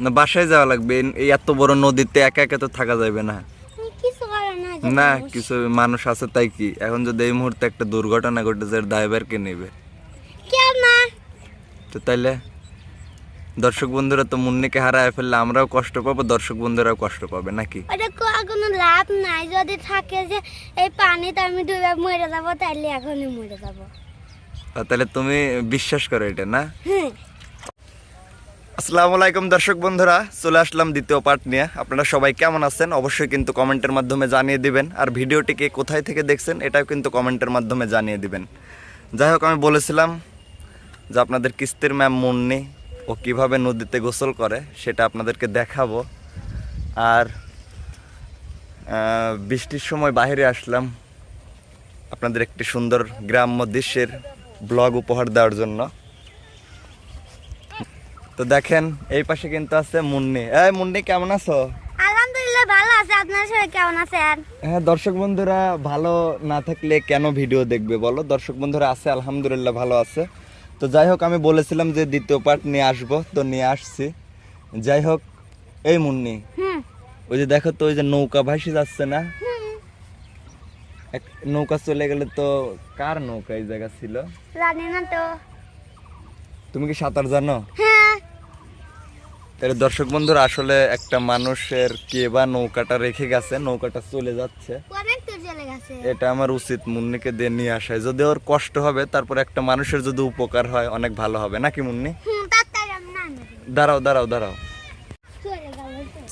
না বাসায় যাওয়া লাগবে। এই- এত বড় নদীতে একা একা তো থাকা যাবে না। না। কিছু মানুষ আছে তাই কি? এখন যদি এই মুহূর্তে একটা দুর্ঘটনা ঘটেছে এর দায়ভার কে নেবে তো তাইলে দর্শক বন্ধুরা তো মুন্নিকে হারায় ফেললে আমরাও কষ্ট পাবো দর্শক বন্ধুরাও কষ্ট পাবে নাকি? ওটা কোনো লাভ নাই। যদি থাকে যে এই পানিতে আমি ডুবে মরে যাব তাইলে এখনই মরে যাব। তাহলে তুমি বিশ্বাস করো এটা না? হ্যাঁ আসসালামু আলাইকুম দর্শক বন্ধুরা, চলে আসলাম দ্বিতীয় পার্ট নিয়ে। আপনারা সবাই কেমন আছেন? অবশ্যই কিন্তু কমেন্টের মাধ্যমে জানিয়ে দিবেন। আর ভিডিওটিকে কোথায় থেকে দেখছেন, এটাও কিন্তু কমেন্টের মাধ্যমে জানিয়ে দিবেন। যাই হোক, আমি বলেছিলাম যে আপনাদের কিস্তির ম্যাম মুন্নি ও কীভাবে নদীতে গোসল করে সেটা আপনাদেরকে দেখাবো। আর বৃষ্টির সময় বাইরে আসলাম আপনাদের একটি সুন্দর গ্রাম্য দৃশ্যের ব্লগ উপহার দেওয়ার জন্য। তো দেখেন এই পাশে কিন্তু আছে মুন্নি। এই মুন্নি কেমন আছো? আলহামদুলিল্লাহ ভালো আছে। আপনার সবাই কেমন আছেন? হ্যাঁ দর্শক বন্ধুরা ভালো না থাকলে কেন ভিডিও দেখবে বলো? দর্শক বন্ধুরা আছে আলহামদুলিল্লাহ ভালো আছে। তো যাই হোক আমি বলেছিলাম যে দ্বিতীয় পার্ট নিয়ে আসব তো নিয়ে আসছি। যাই হোক এই মুন্নি ওই যে দেখো তো ওই যে নৌকা ভাসি যাচ্ছে না? এক নৌকা চলে গেলে তো কার নৌকা এই জায়গা ছিল? জানি না তো। তুমি কি সাঁতার জানো? হ্যাঁ তাহলে দর্শক বন্ধুরা আসলে একটা মানুষের কে বা নৌকাটা রেখে গেছে নৌকাটা চলে যাচ্ছে। এটা আমার উচিত মুন্নিকে দিয়ে নিয়ে আসায়। যদি ওর কষ্ট হবে তারপর একটা মানুষের যদি উপকার হয় অনেক ভালো হবে। নাকি মুন্নি। দাঁড়াও দাঁড়াও দাঁড়াও।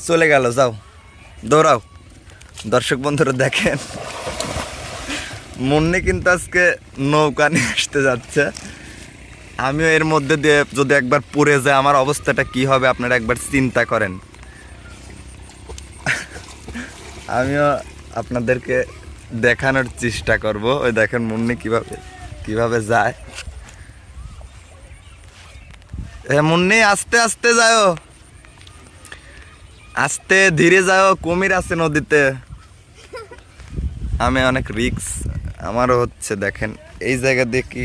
চলে গেল যাও। দৌড়াও। দর্শক বন্ধুরা দেখেন। মুন্নি কিন্তু আজকে নৌকা নিয়ে আসতে যাচ্ছে। আমিও এর মধ্যে দিয়ে যদি একবার পড়ে যায়, আমার অবস্থাটা কি হবে আপনারা একবার চিন্তা করেন। আমিও আপনাদেরকে দেখানোর চেষ্টা করব। ওই দেখেন মুন্নি কীভাবে কীভাবে যায়। এ মুন্নি, আস্তে আস্তে যাও আস্তে, ধীরে যাও কুমির আছে নদীতে। আমি অনেক রিক্স আমারও হচ্ছে, দেখেন, এই জায়গা দিয়ে কি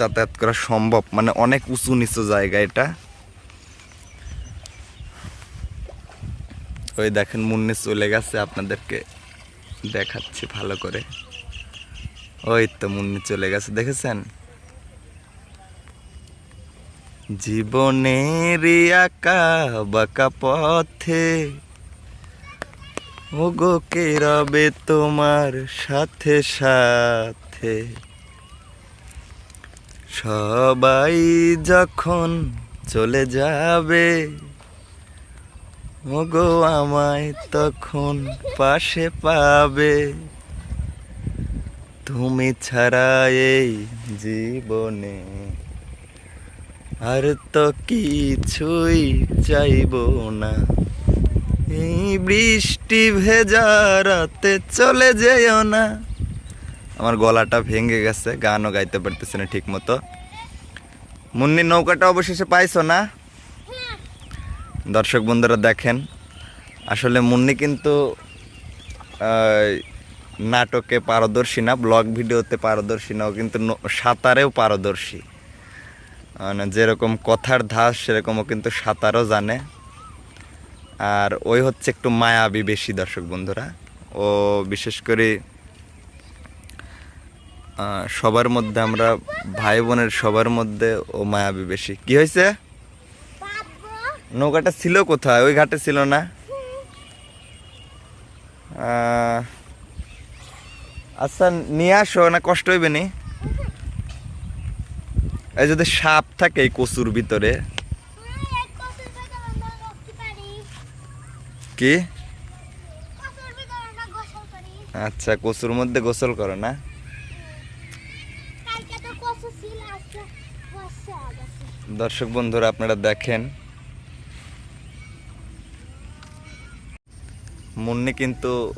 যাতায়াত করা সম্ভব? মানে অনেক উঁচু নিচু জায়গা এটা। ওই দেখেন মুন্নি চলে গেছে, আপনাদেরকে দেখাচ্ছি ভালো করে। ওই তো মুন্নি চলে গেছে, দেখেছেন? জীবনের আঁকা বাঁকা পথে, ওগো কে রবে তোমার সাথে সাথে? সবাই যখন চলে যাবে, ওগো আমায় তখন পাশে পাবে। তুমি ছাড়া এই জীবনে আর তো কিছুই চাইব না। এই বৃষ্টি ভেজা রাতে চলে যেও না। আমার গলাটা ভেঙে গেছে, গানও গাইতে পারতেছে না ঠিক মতো মুন্নি নৌকাটা অবশেষে পাইছো না? দর্শক বন্ধুরা দেখেন, আসলে মুন্নি কিন্তু নাটকে পারদর্শী না, ব্লগ ভিডিওতে পারদর্শী না, ও কিন্তু সাঁতারেও পারদর্শী। মানে যেরকম কথার ধাস, সেরকমও কিন্তু সাঁতারও জানে। আর ওই হচ্ছে একটু মায়াবী বেশি দর্শক বন্ধুরা। ও বিশেষ করে সবার মধ্যে আমরা ভাই বোনের সবার মধ্যে ও মায়াবী বেশি। কি হয়েছে? নৌকাটা ছিল কোথায়? ওই ঘাটে ছিল না? আচ্ছা নিয়ে আসো না কষ্ট হইবে নি? এই যদি সাপ থাকে এই কচুর ভিতরে। কি। আচ্ছা কচুর মধ্যে গোসল করো না কালকে তো কচু ছিল, আজকে বর্ষা হয়ে গেছে। দর্শক বন্ধুরা আপনারা দেখেন। মুন্নি কিন্তু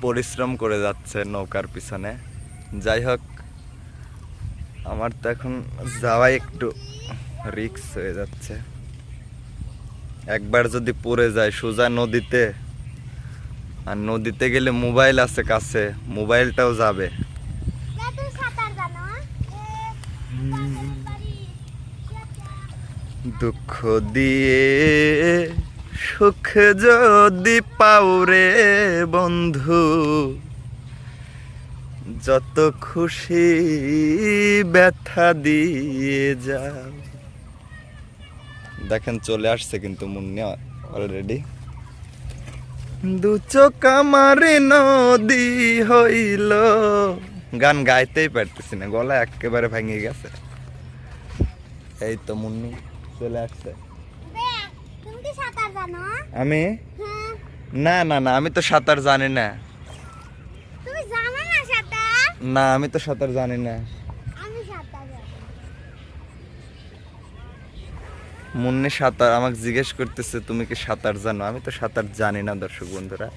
পরিশ্রম করে যাচ্ছে নৌকার পিছনে। যাই হোক আমার তো এখন যাওয়াই একটু রিক্স হয়ে যাচ্ছে। একবার যদি পড়ে যায় সোজা নদীতে আর নদীতে গেলে মোবাইল আছে কাছে মোবাইলটাও যাবে তুমি সাঁতার জানো, হ্যাঁ? এ, পাশের বাড়ি, দুঃখ দিয়ে, সুখ যদি পাওরে বন্ধু, যত খুশি ব্যথা দিয়ে যাও। দেখেন, চলে আসছে কিন্তু মুন্নি অলরেডি দু চোখ আমার নদী হইল। গান গাইতেই পারতেছি না, গলা একেবারে ভেঙে গেছে। এই তো মুন্নি। চলে আসছে। আমি? হ্যাঁ। না না না আমি তো সাঁতার জানি না। না আমি তো সাঁতার জানি না। মুন্নি সাঁতার আমাকে জিজ্ঞেস করতেছে তুমি কি সাঁতার জানো? আমি তো সাঁতার জানি না দর্শক বন্ধুরা।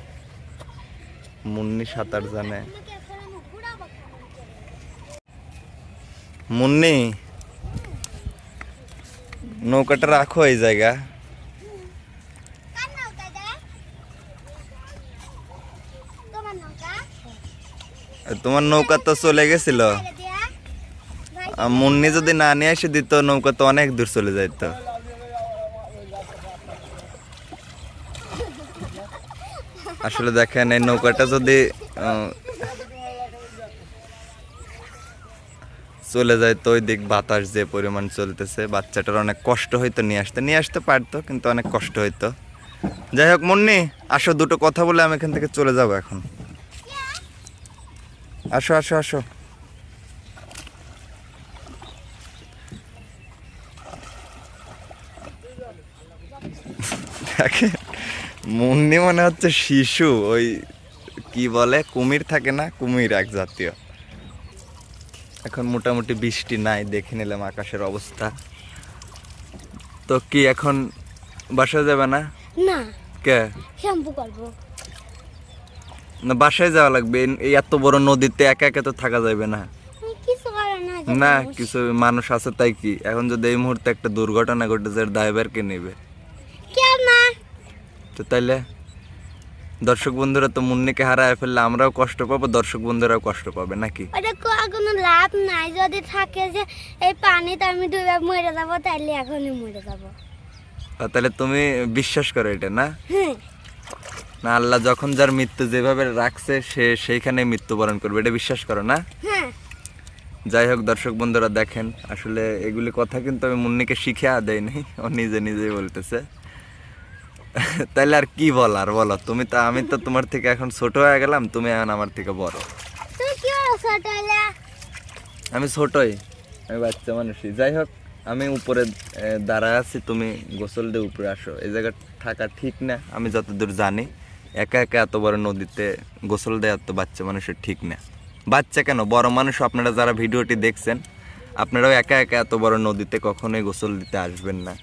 মুন্নি সাঁতার জানে? মুন্নি? নৌকাটা রাখো এই জায়গা? তোমার নৌকা? তো চলে গেছিল মুন্নি যদি না নিয়ে এসে দিত নৌকা তো অনেক দূর চলে যাইতো আসলে দেখেন এই নৌকাটা যদি চলে যায় তো ওই দিক বাতাস যে পরিমাণ চলতেছে, বাচ্চাটার অনেক কষ্ট হইতো, নিয়ে আসতে নিয়ে আসতে পারতো, কিন্তু অনেক কষ্ট হইতো। যাই হোক, মুন্নি, আসো দুটো কথা বলে আমি এখান থেকে চলে যাব এখন। আসো আসো আসো। মুন্নি মনে হচ্ছে শিশু, ওই কি বলে, কুমির থাকে না, কুমির এক জাতীয়। এখন মোটামুটি বৃষ্টি নাই দেখে নিলাম আকাশের অবস্থা। তো কি এখন বাসায় যাবে না? না। কে? শ্যাম্পু করব। না বাসায় যাওয়া লাগবে। এই- এত বড় নদীতে একা একা তো থাকা যাবে না। না না কিছু মানুষ আছে তাই কি? এখন যদি এই মুহূর্তে একটা দুর্ঘটনা ঘটেছে ড্রাইভার কে নেবে? কেউ না। তো তাইলে? দর্শক বন্ধুরা তো মুন্নিকে হারায় ফেললে আমরাও কষ্ট পাবো দর্শক বন্ধুরাও কষ্ট পাবে নাকি? ওটা কোনো লাভ নাই যদি থাকে যে এই পানিতে আমি ডুবে মরে যাব তাইলে এখনই মরে যাব। তাহলে তুমি বিশ্বাস করো এটা না? হ্যাঁ না আল্লাহ যখন যার মৃত্যু যেভাবে রাখছে সে সেইখানে মৃত্যুবরণ করবে এটা বিশ্বাস করো না? হ্যাঁ। যাই হোক দর্শক বন্ধুরা দেখেন আসলে এগুলি কথা কিন্তু আমি মুন্নিকে শিখে দেয়নি ও নিজে নিজেই বলতেছে। তাহলে আর কি বলার? বলো তুমি তো আমি তো তোমার থেকে এখন ছোট হয়ে গেলাম তুমি এখন আমার থেকে বড়। আমি ছোটই আমি বাচ্চা মানুষই। যাই হোক আমি উপরে এ, দাঁড়ায় আছি তুমি গোসল দিয়ে উপরে আসো। এই জায়গা থাকা ঠিক না আমি যতদূর জানি একা একা এত বড় নদীতে গোসল দেওয়া তো বাচ্চা মানুষের ঠিক না। বাচ্চা কেন? বড় মানুষ আপনারা যারা ভিডিওটি দেখছেন আপনারাও একা একা এত বড় নদীতে কখনোই গোসল দিতে আসবেন না।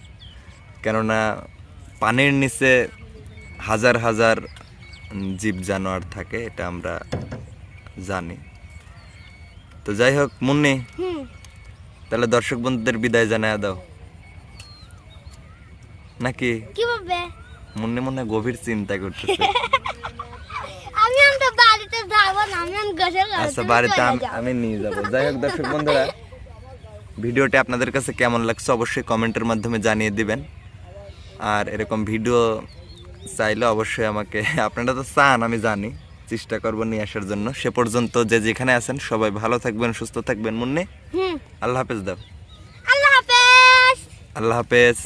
কেননা পানির নিচে হাজার হাজার জীব জানোয়ার থাকে এটা আমরা জানি। তো যাই হোক মুন্নি তাহলে দর্শক বন্ধুদের বিদায় জানায় দাও। নাকি? কি বলবে? মনে মনে গভীর চিন্তা করতেছে। আমি বাড়িতে যাব না আমি গোসল আচ্ছা বাড়িতে। আমি নিয়ে যাব। যাই হোক দর্শক বন্ধুরা ভিডিওটি আপনাদের কাছে কেমন লাগছে অবশ্যই কমেন্টের মাধ্যমে জানিয়ে দিবেন। আর এরকম ভিডিও চাইলে অবশ্যই আমাকে আপনারা তো চান আমি জানি। চেষ্টা করব নিয়ে আসার জন্য। সে পর্যন্ত যে যেখানে আছেন সবাই ভালো থাকবেন সুস্থ থাকবেন। মুন্নি আল্লাহ হাফেজ দাও। আল্লাহ হাফেজ। আল্লাহ হাফেজ।